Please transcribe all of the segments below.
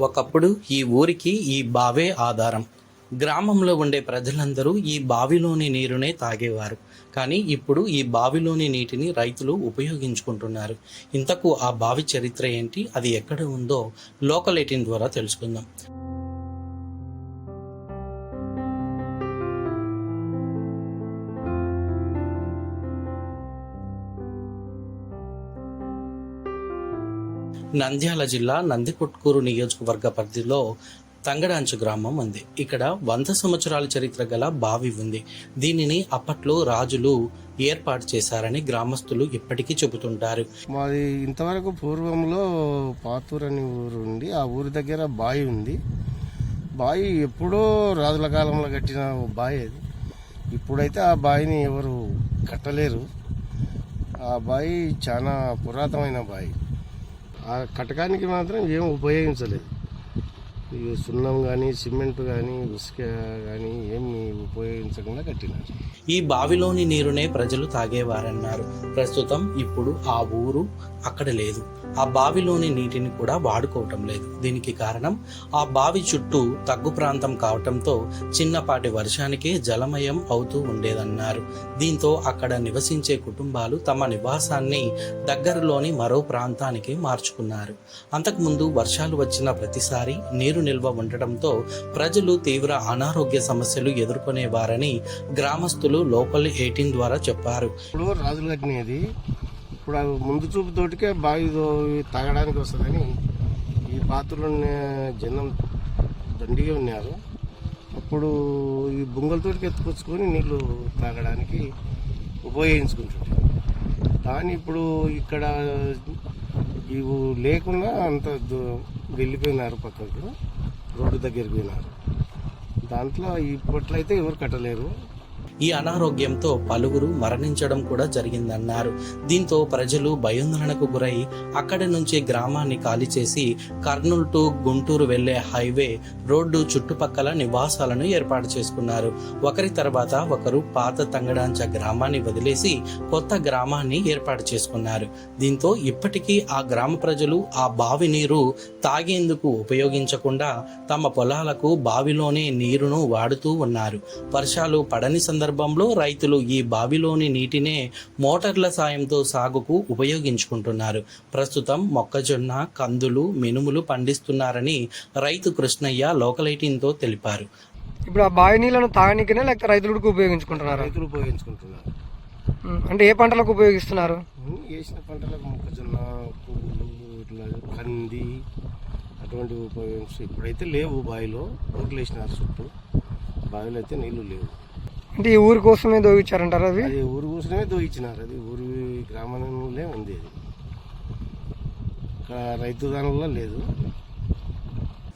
ఒకప్పుడు ఈ ఊరికి ఈ బావే ఆధారం. గ్రామంలో ఉండే ప్రజలందరూ ఈ బావిలోని నీరునే తాగేవారు. కానీ ఇప్పుడు ఈ బావిలోని నీటిని రైతులు ఉపయోగించుకుంటున్నారు. ఇంతకు ఆ బావి చరిత్ర ఏంటి? అది ఎక్కడ ఉందో లోకల్ ఎయిటీన్ ద్వారా తెలుసుకుందాం. నంద్యాల జిల్లా నందికొట్కూరు నియోజకవర్గ పరిధిలో తంగడాంచు గ్రామం ఉంది. ఇక్కడ వంద సంవత్సరాల చరిత్ర గల బావి ఉంది. దీనిని అప్పట్లో రాజులు ఏర్పాటు చేశారని గ్రామస్తులు ఇప్పటికీ చెబుతుంటారు. మాది ఇంతవరకు పూర్వంలో పాతూరు అనే ఊరు ఉంది. ఆ ఊరి దగ్గర బావి ఉంది. బావి ఎప్పుడో రాజుల కాలంలో కట్టిన ఓ బావి అది. ఇప్పుడైతే ఆ బావిని ఎవరు కట్టలేరు. ఆ బావి చాలా పురాతనమైన బావి ఆ కటకానికి మాత్రం ఏం ఉపయోగించలేదు. ఈ సున్నం కానీ సిమెంట్ కానీ ఇసుక కానీ ఏమి ఉపయోగించకుండా కట్టినారు. ఈ బావిలోని నీరునే ప్రజలు తాగేవారన్నారు. ప్రస్తుతం ఇప్పుడు ఆ ఊరు అక్కడ లేదు. ఆ బావిలోని నీటిని కూడా వాడుకోవటం లేదు. దీనికి కారణం ఆ బావి చుట్టూ తగ్గు ప్రాంతం కావటంతో చిన్నపాటి వర్షానికే జలమయం అవుతూ ఉండేదన్నారు. దీంతో అక్కడ నివసించే కుటుంబాలు తమ నివాసాన్ని దగ్గరలోని మరో ప్రాంతానికి మార్చుకున్నారు. అంతకుముందు వర్షాలు వచ్చిన ప్రతిసారి నీరు నిల్వ ఉండటంతో ప్రజలు తీవ్ర అనారోగ్య సమస్యలు ఎదుర్కొనేవారని గ్రామస్తులు లోకల్ ఎయిటీన్ ద్వారా చెప్పారు. ఇప్పుడు రాజులు కట్టినది ఇప్పుడు అది ముందు చూపు తోటికే బావి తాగడానికి వస్తుందని ఈ పాత్రలో జనం దండిగా ఉన్నారు. అప్పుడు ఈ బొంగలతోటికి ఎత్తుకొచ్చుకొని నీళ్ళు తాగడానికి ఉపయోగించుకుంటుంటారు. కానీ ఇప్పుడు ఇక్కడ ఇవి లేకుండా అంత దూ- వెళ్ళిపోయినారు పక్కకు రోడ్డు దగ్గరికి పోయినారు. దాంట్లో ఇప్పట్లయితే ఎవరు కట్టలేరు. ఈ అనారోగ్యంతో పలువురు మరణించడం కూడా జరిగిందన్నారు. దీంతో ప్రజలు భయోందోళనకు గురై అక్కడి నుంచి గ్రామాన్ని ఖాళీ చేసి కర్నూలు టు గుంటూరు వెళ్ళే హైవే రోడ్డు చుట్టుపక్కల నివాసాలను ఏర్పాటు చేసుకున్నారు. ఒకరి తర్వాత ఒకరు పాత తంగడాంచ గ్రామాన్ని వదిలేసి కొత్త గ్రామాన్ని ఏర్పాటు చేసుకున్నారు. దీంతో ఇప్పటికీ ఆ గ్రామ ప్రజలు ఆ బావి నీరు తాగేందుకు ఉపయోగించకుండా తమ పొలాలకు బావిలోనే నీరును వాడుతూ ఉన్నారు. వర్షాలు పడని సందర్భంలో రైతులు ఈ బావిలోని నీటినే మోటార్ల సాయంతో సాగుకు ఉపయోగించుకుంటున్నారు. ప్రస్తుతం మొక్కజొన్న కందులు మినుములు పండిస్తున్నారని రైతు కృష్ణయ్య లోకలైటీన్తో తెలిపారు. ఇప్పుడు ఆ బావి నీళ్ళను తాగనీకనే లేకపోతే రైతులకు ఉపయోగించుకుంటున్నారు? రైతులు ఉపయోగించుకుంటున్నారు. అంటే ఏ పంటలకు ఉపయోగిస్తున్నారు? వేసిన పంటలకు మొక్కజొన్న పువ్వులు ఇట్లా కంది అటువంటివి ఉపయోగించి ఇప్పుడైతే లేవు బావిలో. ఊర్లు వేసినారు చుట్టూ. బావిలో అయితే నీళ్ళు లేవు. అంటే ఈ ఊరి కోసమే దోగించారంటారు అవి? అది ఊరు కోసమే దోయించినారు అది ఊరి గ్రామంలో ఉంది అది ఇక్కడ రైతు దానిలో లేదు.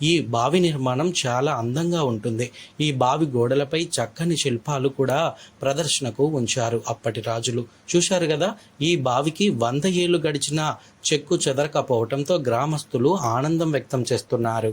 ఈ బావి నిర్మాణం చాలా అందంగా ఉంటుంది. ఈ బావి గోడలపై చక్కని శిల్పాలు కూడా ప్రదర్శనకు ఉంచారు అప్పటి రాజులు. చూశారు కదా ఈ బావికి వంద ఏళ్ళు గడిచిన చెక్కు చెదరకపోవటంతో గ్రామస్తులు ఆనందం వ్యక్తం చేస్తున్నారు.